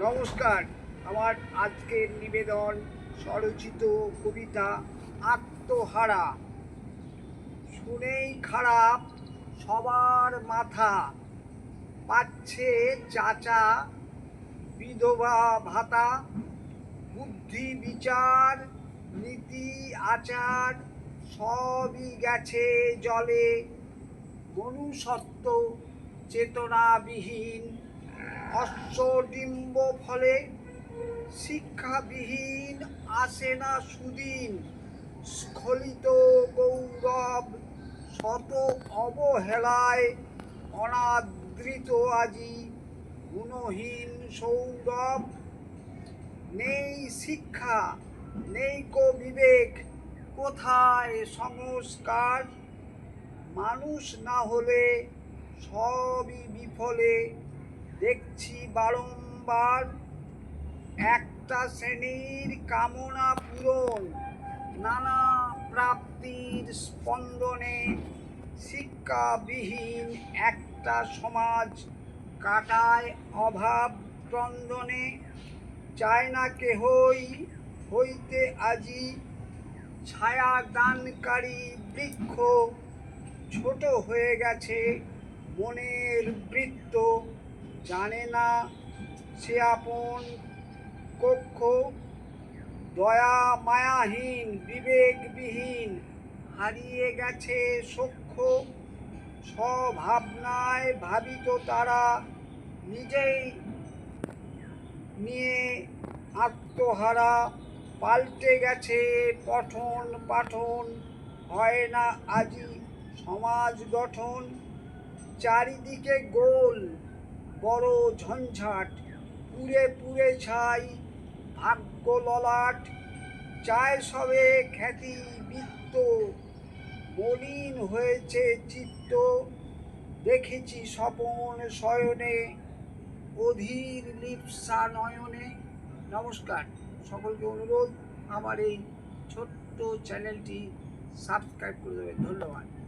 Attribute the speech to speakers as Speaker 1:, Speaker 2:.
Speaker 1: নমস্কার। আমার আজকের নিবেদন স্বরচিত কবিতা আত্মহারা। শুনেই খারাপ, সবার মাথা পাচ্ছে চাচা, বিধবা ভাতা, বুদ্ধি বিচার, নীতি আচার, সবই গেছে জলে। মনুষ্যত্ব চেতনাবিহীন। অশ্বডিম্ব ফলে শিক্ষাবিহীন আসে না সুদিন। স্খলিত গৌরব শত অবহেলায় অনাদৃত আজি গুণহীন সৌরভ। নেই শিক্ষা, নেই কো বিবেক, কোথায় সংস্কার? মানুষ না হলে সবই বিফলে। দেখছি বারংবার, একটা শ্রেণির কামনা পূরণ, নানা প্রাপ্তির স্পন্দনে শিক্ষাবিহীন একটা সমাজ কাটায় অভাব ক্রন্দনে। চায় না কেহই হইতে আজি ছায়া দানকারী বৃক্ষ, ছোট হয়ে গেছে মনের বৃত্ত। জানে না সে আপন কক্ষ। দয়া মায়াহীন, বিবেকবিহীন, হারিয়ে গেছে সখ্য স্বভাবনায় ভাবিত তারা নিজেই নিয়ে আত্মহারা। পাল্টে গেছে পঠন পাঠন, হয় না আজি সমাজ গঠন। চারিদিকে গোল বড় ঝঞ্ঝাট পুরে পুরে ছাই, ভাগ্য ললাট, চায় সবে খ্যাতি বৃত্ত। মলিন হয়েছে চিত্ত, দেখেছি স্বপন শয়নে, অধীর লিপসা নয়নে। নমস্কার, সকলকে অনুরোধ, আমার এই ছোট্ট চ্যানেলটি সাবস্ক্রাইব করে দেবেন। ধন্যবাদ।